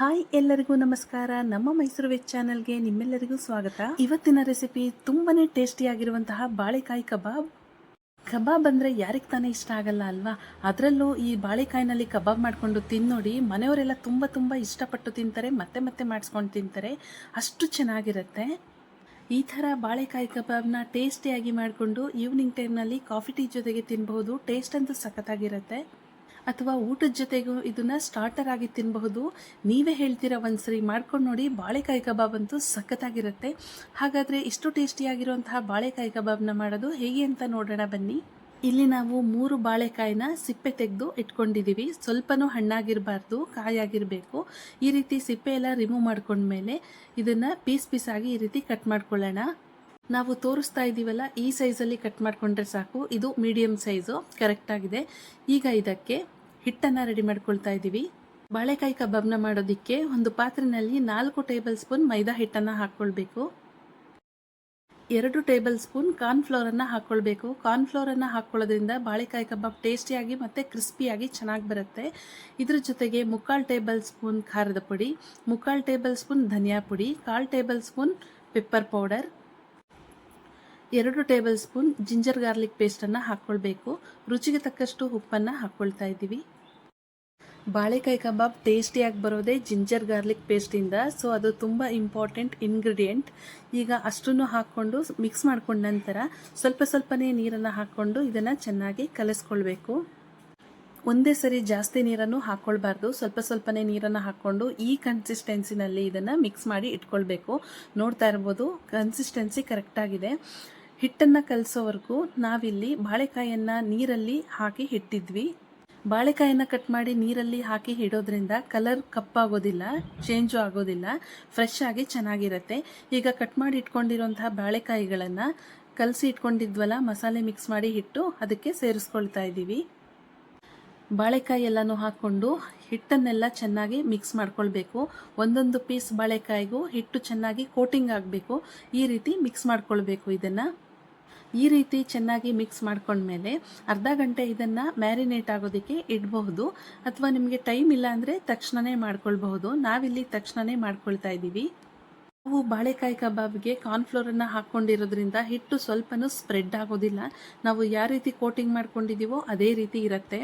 Hi ಎಲ್ಲರಿಗೂ ನಮಸ್ಕಾರ. ನಮ್ಮ ಮೈಸೂರು ವೆಜ್ ಚಾನಲ್ಗೆ ನಿಮ್ಮೆಲ್ಲರಿಗೂ ಸ್ವಾಗತ. ಇವತ್ತಿನ ರೆಸಿಪಿ ತುಂಬಾನೇ ಟೇಸ್ಟಿಯಾಗಿರುವಂತಹ ಬಾಳೆಕಾಯಿ ಕಬಾಬ್. ಕಬಾಬ್ ಅಂದರೆ ಯಾರಿಗೆ ತಾನೇ ಇಷ್ಟ ಆಗಲ್ಲ ಅಲ್ವಾ? ಅದರಲ್ಲೂ ಈ ಬಾಳೆಕಾಯಿನಲ್ಲಿ ಕಬಾಬ್ ಮಾಡಿಕೊಂಡು ತಿನ್ನೋಡಿ ಮನೆಯವರೆಲ್ಲ ತುಂಬ ತುಂಬ ಇಷ್ಟಪಟ್ಟು ತಿಂತಾರೆ, ಮತ್ತೆ ಮತ್ತೆ ಮಾಡಿಸ್ಕೊಂಡು ತಿಂತಾರೆ. ಅಷ್ಟು ಚೆನ್ನಾಗಿರುತ್ತೆ. ಈ ಥರ ಬಾಳೆಕಾಯಿ ಕಬಾಬ್ನ ಟೇಸ್ಟಿಯಾಗಿ ಮಾಡಿಕೊಂಡು ಈವ್ನಿಂಗ್ ಟೈಮ್ನಲ್ಲಿ ಕಾಫಿ ಟೀ ಜೊತೆಗೆ ತಿನ್ಬಹುದು. ಟೇಸ್ಟ್ ಅಂತೂ ಸಖತ್ತಾಗಿರುತ್ತೆ. ಅಥವಾ ಊಟದ ಜೊತೆಗೂ ಇದನ್ನ ಸ್ಟಾರ್ಟರ್ ಆಗಿ ತಿನ್ನಬಹುದು ನೀವೇ ಹೇಳ್ತೀರಾ ಒಂದ್ಸರಿ ಮಾಡ್ಕೊಂಡು ನೋಡಿ, ಬಾಳೆಕಾಯಿ ಕಬಾಬ್ ಅಂತೂ ಸಖತ್ತಾಗಿರುತ್ತೆ. ಹಾಗಾದರೆ ಇಷ್ಟು ಟೇಸ್ಟಿಯಾಗಿರುವಂತಹ ಬಾಳೆಕಾಯಿ ಕಬಾಬ್ನ ಮಾಡೋದು ಹೇಗೆ ಅಂತ ನೋಡೋಣ ಬನ್ನಿ. ಇಲ್ಲಿ ನಾವು ಮೂರು ಬಾಳೆಕಾಯಿನ ಸಿಪ್ಪೆ ತೆಗೆದು ಇಟ್ಕೊಂಡಿದ್ದೀವಿ ಸ್ವಲ್ಪನೂ ಹಣ್ಣಾಗಿರಬಾರ್ದು, ಕಾಯಾಗಿರಬೇಕು. ಈ ರೀತಿ ಸಿಪ್ಪೆ ಎಲ್ಲ ರಿಮೂವ್ ಮಾಡ್ಕೊಂಡ್ಮೇಲೆ ಇದನ್ನು ಪೀಸ್ ಪೀಸಾಗಿ ಈ ರೀತಿ ಕಟ್ ಮಾಡ್ಕೊಳ್ಳೋಣ. ನಾವು ತೋರಿಸ್ತಾ ಇದ್ದೀವಲ್ಲ ಈ ಸೈಜಲ್ಲಿ ಕಟ್ ಮಾಡಿಕೊಂಡ್ರೆ ಸಾಕು. ಇದು ಮೀಡಿಯಮ್ ಸೈಜು ಕರೆಕ್ಟಾಗಿದೆ ಈಗ ಇದಕ್ಕೆ ಹಿಟ್ಟನ್ನು ರೆಡಿ ಮಾಡ್ಕೊಳ್ತಾ ಇದ್ದೀವಿ ಬಾಳೆಕಾಯಿ ಕಬಾಬ್ನ ಮಾಡೋದಕ್ಕೆ ಒಂದು ಪಾತ್ರೆಯಲ್ಲಿ ನಾಲ್ಕು ಟೇಬಲ್ ಸ್ಪೂನ್ ಮೈದಾ ಹಿಟ್ಟನ್ನು ಹಾಕ್ಕೊಳ್ಬೇಕು. ಎರಡು ಟೇಬಲ್ ಸ್ಪೂನ್ ಕಾರ್ನ್ಫ್ಲೋರನ್ನು ಹಾಕ್ಕೊಳ್ಬೇಕು. ಕಾರ್ನ್ಫ್ಲೋರನ್ನು ಹಾಕ್ಕೊಳ್ಳೋದ್ರಿಂದ ಬಾಳೆಕಾಯಿ ಕಬಾಬ್ ಟೇಸ್ಟಿಯಾಗಿ ಮತ್ತು ಕ್ರಿಸ್ಪಿಯಾಗಿ ಚೆನ್ನಾಗಿ ಬರುತ್ತೆ. ಇದ್ರ ಜೊತೆಗೆ ಮುಕ್ಕಾಲು ಟೇಬಲ್ ಸ್ಪೂನ್ ಖಾರದ ಪುಡಿ, ಮುಕ್ಕಾಲು ಟೇಬಲ್ ಸ್ಪೂನ್ ಧನಿಯಾ ಪುಡಿ, ಕಾಲು ಟೇಬಲ್ ಸ್ಪೂನ್ ಪೆಪ್ಪರ್ ಪೌಡರ್ ಎರಡು ಟೇಬಲ್ ಸ್ಪೂನ್ ಜಿಂಜರ್ ಗಾರ್ಲಿಕ್ ಪೇಸ್ಟನ್ನು ಹಾಕ್ಕೊಳ್ಬೇಕು ರುಚಿಗೆ ತಕ್ಕಷ್ಟು ಉಪ್ಪನ್ನು ಹಾಕ್ಕೊಳ್ತಾ ಇದ್ದೀವಿ. ಬಾಳೆಕಾಯಿ ಕಬಾಬ್ ಟೇಸ್ಟಿಯಾಗಿ ಬರೋದೇ ಜಿಂಜರ್ ಗಾರ್ಲಿಕ್ ಪೇಸ್ಟಿಂದ, ಸೊ ಅದು ತುಂಬ ಇಂಪಾರ್ಟೆಂಟ್ ಇಂಗ್ರೀಡಿಯೆಂಟ್. ಈಗ ಅಷ್ಟನ್ನು ಹಾಕ್ಕೊಂಡು ಮಿಕ್ಸ್ ಮಾಡ್ಕೊಂಡ ನಂತರ ಸ್ವಲ್ಪ ಸ್ವಲ್ಪನೇ ನೀರನ್ನು ಹಾಕ್ಕೊಂಡು ಇದನ್ನು ಚೆನ್ನಾಗಿ ಕಲಸ್ಕೊಳ್ಬೇಕು. ಒಂದೇ ಸರಿ ಜಾಸ್ತಿ ನೀರನ್ನು ಹಾಕ್ಕೊಳ್ಬಾರ್ದು ಸ್ವಲ್ಪ ಸ್ವಲ್ಪನೇ ನೀರನ್ನು ಹಾಕ್ಕೊಂಡು ಈ ಕನ್ಸಿಸ್ಟೆನ್ಸಿನಲ್ಲಿ ಇದನ್ನು ಮಿಕ್ಸ್ ಮಾಡಿ ಇಟ್ಕೊಳ್ಬೇಕು. ನೋಡ್ತಾ ಇರ್ಬೋದು ಕನ್ಸಿಸ್ಟೆನ್ಸಿ ಕರೆಕ್ಟಾಗಿದೆ ಹಿಟ್ಟನ್ನು ಕಲಸೋವರೆಗೂ ನಾವಿಲ್ಲಿ ಬಾಳೆಕಾಯನ್ನು ನೀರಲ್ಲಿ ಹಾಕಿ ಇಟ್ಟಿದ್ವಿ ಬಾಳೆಕಾಯನ್ನು ಕಟ್ ಮಾಡಿ ನೀರಲ್ಲಿ ಹಾಕಿ ಇಡೋದ್ರಿಂದ ಕಲರ್ ಕಪ್ಪಾಗೋದಿಲ್ಲ ಚೇಂಜು ಆಗೋದಿಲ್ಲ ಫ್ರೆಶ್ ಆಗಿ ಚೆನ್ನಾಗಿರುತ್ತೆ. ಈಗ ಕಟ್ ಮಾಡಿ ಇಟ್ಕೊಂಡಿರೋಂತಹ ಬಾಳೆಕಾಯಿಗಳನ್ನು ಕಲಸಿ ಇಟ್ಕೊಂಡಿದ್ವಲ್ಲ, ಮಸಾಲೆ ಮಿಕ್ಸ್ ಮಾಡಿ ಹಿಟ್ಟು ಅದಕ್ಕೆ ಸೇರಿಸ್ಕೊಳ್ತಾ ಇದ್ದೀವಿ. ಬಾಳೆಕಾಯಿ ಎಲ್ಲನೂ ಹಾಕ್ಕೊಂಡು ಹಿಟ್ಟನ್ನೆಲ್ಲ ಚೆನ್ನಾಗಿ ಮಿಕ್ಸ್ ಮಾಡ್ಕೊಳ್ಬೇಕು. ಒಂದೊಂದು ಪೀಸ್ ಬಾಳೆಕಾಯಿಗೂ ಹಿಟ್ಟು ಚೆನ್ನಾಗಿ ಕೋಟಿಂಗ್ ಆಗಬೇಕು. ಈ ರೀತಿ ಮಿಕ್ಸ್ ಮಾಡ್ಕೊಳ್ಬೇಕು ಇದನ್ನು. ಈ ರೀತಿ ಚೆನ್ನಾಗಿ ಮಿಕ್ಸ್ ಮಾಡ್ಕೊಂಡ್ಮೇಲೆ ಅರ್ಧ ಗಂಟೆ ಇದನ್ನು ಮ್ಯಾರಿನೇಟ್ ಆಗೋದಕ್ಕೆ ಇಡಬಹುದು ಅಥವಾ ನಿಮಗೆ ಟೈಮ್ ಇಲ್ಲ ಅಂದರೆ ತಕ್ಷಣವೇ ಮಾಡ್ಕೊಳ್ಬಹುದು. ನಾವಿಲ್ಲಿ ತಕ್ಷಣವೇ ಮಾಡ್ಕೊಳ್ತಾ ಇದ್ದೀವಿ. ನಾವು ಬಾಳೆಕಾಯಿ ಕಬಾಬ್ಗೆ ಕಾರ್ನ್ಫ್ಲೋರನ್ನು ಹಾಕ್ಕೊಂಡಿರೋದ್ರಿಂದ ಹಿಟ್ಟು ಸ್ವಲ್ಪನೂ ಸ್ಪ್ರೆಡ್ ಆಗೋದಿಲ್ಲ. ನಾವು ಯಾವ ರೀತಿ ಕೋಟಿಂಗ್ ಮಾಡ್ಕೊಂಡಿದ್ದೀವೋ ಅದೇ ರೀತಿ ಇರುತ್ತೆ.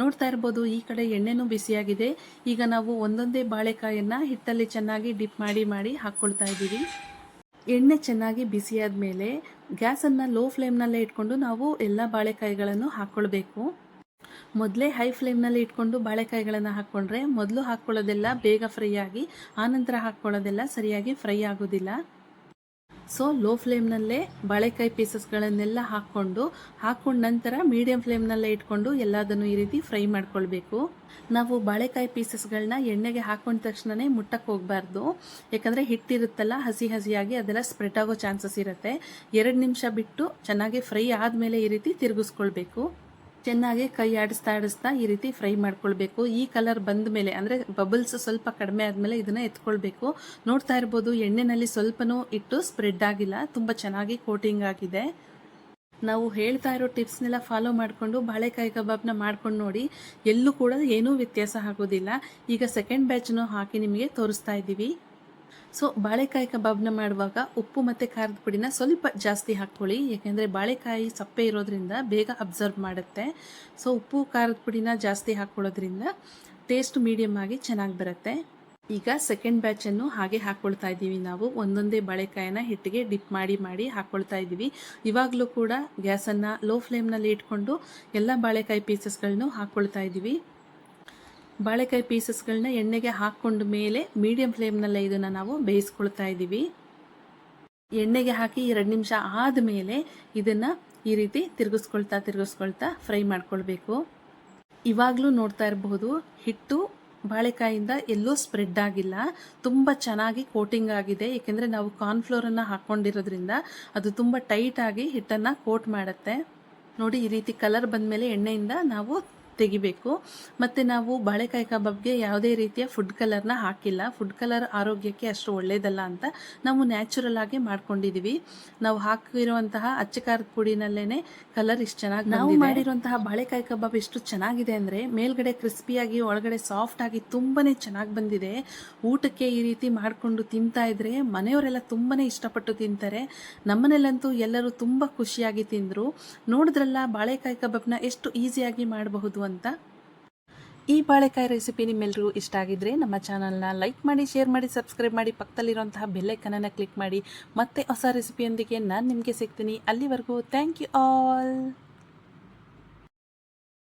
ನೋಡ್ತಾ ಇರ್ಬೋದು, ಈ ಕಡೆ ಎಣ್ಣೆನೂ ಬಿಸಿಯಾಗಿದೆ ಈಗ ನಾವು ಒಂದೊಂದೇ ಬಾಳೆಕಾಯನ್ನು ಹಿಟ್ಟಲ್ಲಿ ಚೆನ್ನಾಗಿ ಡಿಪ್ ಮಾಡಿ ಮಾಡಿ ಹಾಕ್ಕೊಳ್ತಾ ಇದ್ದೀವಿ. ಎಣ್ಣೆ ಚೆನ್ನಾಗಿ ಬಿಸಿಯಾದ ಮೇಲೆ ಗ್ಯಾಸನ್ನು ಲೋ ಫ್ಲೇಮ್ನಲ್ಲೇ ಇಟ್ಕೊಂಡು ನಾವು ಎಲ್ಲ ಬಾಳೆಕಾಯಿಗಳನ್ನು ಹಾಕ್ಕೊಳ್ಬೇಕು ಮೊದಲೇ ಹೈ ಫ್ಲೇಮ್ನಲ್ಲಿ ಇಟ್ಕೊಂಡು ಬಾಳೆಕಾಯಿಗಳನ್ನು ಹಾಕ್ಕೊಂಡ್ರೆ ಮೊದಲು ಹಾಕ್ಕೊಳ್ಳೋದೆಲ್ಲ ಬೇಗ ಫ್ರೈ ಆಗಿ, ಆನಂತರ ಹಾಕ್ಕೊಳ್ಳೋದೆಲ್ಲ ಸರಿಯಾಗಿ ಫ್ರೈ ಆಗೋದಿಲ್ಲ. ಸೊ ಲೋ ಫ್ಲೇಮ್ನಲ್ಲೇ ಬಾಳೆಕಾಯಿ ಪೀಸಸ್ಗಳನ್ನೆಲ್ಲ ಹಾಕ್ಕೊಂಡು ಹಾಕ್ಕೊಂಡು ನಂತರ ಮೀಡಿಯಂ ಫ್ಲೇಮ್ನಲ್ಲೇ ಇಟ್ಕೊಂಡು ಎಲ್ಲದನ್ನು ಈ ರೀತಿ ಫ್ರೈ ಮಾಡ್ಕೊಳ್ಬೇಕು. ನಾವು ಬಾಳೆಕಾಯಿ ಪೀಸಸ್ಗಳನ್ನ ಎಣ್ಣೆಗೆ ಹಾಕೊಂಡ ತಕ್ಷಣವೇ ಮುಟ್ಟಕ್ಕೆ ಹೋಗಬಾರ್ದು. ಯಾಕಂದರೆ ಹಿಟ್ಟಿರುತ್ತಲ್ಲ, ಹಸಿ ಹಸಿಯಾಗಿ ಅದೆಲ್ಲ ಸ್ಪ್ರೆಡ್ ಆಗೋ ಚಾನ್ಸಸ್ ಇರುತ್ತೆ. ಎರಡು ನಿಮಿಷ ಬಿಟ್ಟು ಚೆನ್ನಾಗಿ ಫ್ರೈ ಆದಮೇಲೆ ಈ ರೀತಿ ತಿರುಗಿಸ್ಕೊಳ್ಬೇಕು. ಚೆನ್ನಾಗಿ ಕೈ ಆಡಿಸ್ತಾ ಆಡಿಸ್ತಾ ಈ ರೀತಿ ಫ್ರೈ ಮಾಡ್ಕೊಳ್ಬೇಕು. ಈ ಕಲರ್ ಬಂದ ಮೇಲೆ ಅಂದರೆ ಬಬಲ್ಸ್ ಸ್ವಲ್ಪ ಕಡಿಮೆ ಆದಮೇಲೆ ಇದನ್ನು ಎತ್ಕೊಳ್ಬೇಕು. ನೋಡ್ತಾ ಇರ್ಬೋದು ಎಣ್ಣೆನಲ್ಲಿ ಸ್ವಲ್ಪನೂ ಇಟ್ಟು ಸ್ಪ್ರೆಡ್ ಆಗಿಲ್ಲ. ತುಂಬ ಚೆನ್ನಾಗಿ ಕೋಟಿಂಗ್ ಆಗಿದೆ. ನಾವು ಹೇಳ್ತಾ ಇರೋ ಟಿಪ್ಸ್ನೆಲ್ಲ ಫಾಲೋ ಮಾಡಿಕೊಂಡು ಬಾಳೆಕಾಯಿ ಕಬಾಬ್ನ ಮಾಡ್ಕೊಂಡು ನೋಡಿ. ಎಲ್ಲೂ ಕೂಡ ಏನೂ ವ್ಯತ್ಯಾಸ ಆಗೋದಿಲ್ಲ. ಈಗ ಸೆಕೆಂಡ್ ಬ್ಯಾಚ್ನೂ ಹಾಕಿ ನಿಮಗೆ ತೋರಿಸ್ತಾ ಇದ್ದೀವಿ. ಸೊ ಬಾಳೆಕಾಯಿ ಕಬಾಬ್ನ ಮಾಡುವಾಗ ಉಪ್ಪು ಮತ್ತು ಖಾರದ ಪುಡಿನ ಸ್ವಲ್ಪ ಜಾಸ್ತಿ ಹಾಕ್ಕೊಳ್ಳಿ. ಯಾಕೆಂದರೆ ಬಾಳೆಕಾಯಿ ಸಪ್ಪೆ ಇರೋದ್ರಿಂದ ಬೇಗ ಅಬ್ಸರ್ವ್ ಮಾಡುತ್ತೆ. ಸೊ ಉಪ್ಪು, ಖಾರದ ಪುಡಿನ ಜಾಸ್ತಿ ಹಾಕ್ಕೊಳ್ಳೋದ್ರಿಂದ ಟೇಸ್ಟ್ ಮೀಡಿಯಮ್ ಆಗಿ ಚೆನ್ನಾಗಿ ಬರುತ್ತೆ. ಈಗ ಸೆಕೆಂಡ್ ಬ್ಯಾಚನ್ನು ಹಾಗೆ ಹಾಕ್ಕೊಳ್ತಾ ಇದ್ದೀವಿ ನಾವು. ಒಂದೊಂದೇ ಬಾಳೆಕಾಯಿನ ಹಿಟ್ಟಿಗೆ ಡಿಪ್ ಮಾಡಿ ಮಾಡಿ ಹಾಕ್ಕೊಳ್ತಾ ಇದ್ದೀವಿ. ಇವಾಗಲೂ ಕೂಡ ಗ್ಯಾಸನ್ನು ಲೋ ಫ್ಲೇಮ್ನಲ್ಲಿ ಇಟ್ಕೊಂಡು ಎಲ್ಲ ಬಾಳೆಕಾಯಿ ಪೀಸಸ್ಗಳನ್ನು ಹಾಕ್ಕೊಳ್ತಾ ಇದ್ದೀವಿ. ಬಾಳೆಕಾಯಿ ಪೀಸಸ್ಗಳನ್ನ ಎಣ್ಣೆಗೆ ಹಾಕ್ಕೊಂಡ ಮೇಲೆ ಮೀಡಿಯಂ ಫ್ಲೇಮ್ನಲ್ಲೇ ಇದನ್ನು ನಾವು ಬೇಯಿಸ್ಕೊಳ್ತಾ ಇದ್ದೀವಿ. ಎಣ್ಣೆಗೆ ಹಾಕಿ ಎರಡು ನಿಮಿಷ ಆದಮೇಲೆ ಇದನ್ನು ಈ ರೀತಿ ತಿರುಗಿಸ್ಕೊಳ್ತಾ ತಿರುಗಿಸ್ಕೊಳ್ತಾ ಫ್ರೈ ಮಾಡ್ಕೊಳ್ಬೇಕು. ಇವಾಗಲೂ ನೋಡ್ತಾ ಇರಬಹುದು, ಹಿಟ್ಟು ಬಾಳೆಕಾಯಿಂದ ಎಲ್ಲೂ ಸ್ಪ್ರೆಡ್ ಆಗಿಲ್ಲ. ತುಂಬ ಚೆನ್ನಾಗಿ ಕೋಟಿಂಗ್ ಆಗಿದೆ. ಏಕೆಂದರೆ ನಾವು ಕಾರ್ನ್ಫ್ಲೋರನ್ನು ಹಾಕ್ಕೊಂಡಿರೋದ್ರಿಂದ ಅದು ತುಂಬ ಟೈಟಾಗಿ ಹಿಟ್ಟನ್ನು ಕೋಟ್ ಮಾಡುತ್ತೆ. ನೋಡಿ, ಈ ರೀತಿ ಕಲರ್ ಬಂದಮೇಲೆ ಎಣ್ಣೆಯಿಂದ ನಾವು ತೆಗಿಬೇಕು. ಮತ್ತು ನಾವು ಬಾಳೆಕಾಯಿ ಕಬಾಬ್ಗೆ ಯಾವುದೇ ರೀತಿಯ ಫುಡ್ ಕಲರ್ನ ಹಾಕಿಲ್ಲ. ಫುಡ್ ಕಲರ್ ಆರೋಗ್ಯಕ್ಕೆ ಅಷ್ಟು ಒಳ್ಳೇದಲ್ಲ ಅಂತ ನಾವು ನ್ಯಾಚುರಲ್ ಆಗಿ ಮಾಡ್ಕೊಂಡಿದ್ದೀವಿ ನಾವು ಹಾಕಿರುವಂತಹ ಅಚ್ಚಕಾರದ ಪುಡಿನಲ್ಲೇ ಕಲರ್ ಇಷ್ಟು ಚೆನ್ನಾಗಿ ನಾವು ಮಾಡಿರುವಂತಹ ಬಾಳೆಕಾಯಿ ಕಬಾಬ್ ಎಷ್ಟು ಚೆನ್ನಾಗಿದೆ ಅಂದರೆ ಮೇಲ್ಗಡೆ ಕ್ರಿಸ್ಪಿಯಾಗಿ ಒಳಗಡೆ ಸಾಫ್ಟ್ ಆಗಿ ತುಂಬಾ ಚೆನ್ನಾಗಿ ಬಂದಿದೆ. ಊಟಕ್ಕೆ ಈ ರೀತಿ ಮಾಡಿಕೊಂಡು ತಿಂತಾ ಇದ್ರೆ ಮನೆಯವರೆಲ್ಲ ತುಂಬಾ ಇಷ್ಟಪಟ್ಟು ತಿಂತಾರೆ. ನಮ್ಮನೆಲಂತೂ ಎಲ್ಲರೂ ತುಂಬ ಖುಷಿಯಾಗಿ ತಿಂದರು. ನೋಡಿದ್ರಲ್ಲ ಬಾಳೆಕಾಯಿ ಕಬಾಬ್ನ ಎಷ್ಟು ಈಸಿಯಾಗಿ ಮಾಡಬಹುದು ಅಂತ. ಈ ಬಾಳೆಕಾಯಿ ರೆಸಿಪಿ ನಿಮ್ಮೆಲ್ಲರಿಗೂ ಇಷ್ಟ ಆಗಿದ್ರೆ ನಮ್ಮ ಚಾನಲ್ನ ಲೈಕ್ ಮಾಡಿ ಶೇರ್ ಮಾಡಿ ಸಬ್ಸ್ಕ್ರೈಬ್ ಮಾಡಿ, ಪಕ್ಕದಲ್ಲಿರುವಂತಹ ಬೆಲ್ಲೈಕನನ್ನು ಕ್ಲಿಕ್ ಮಾಡಿ. ಮತ್ತೆ ಹೊಸ ರೆಸಿಪಿಯೊಂದಿಗೆ ನಾನು ನಿಮಗೆ ಸಿಗ್ತೀನಿ. ಅಲ್ಲಿವರೆಗೂ ಥ್ಯಾಂಕ್ ಯು ಆಲ್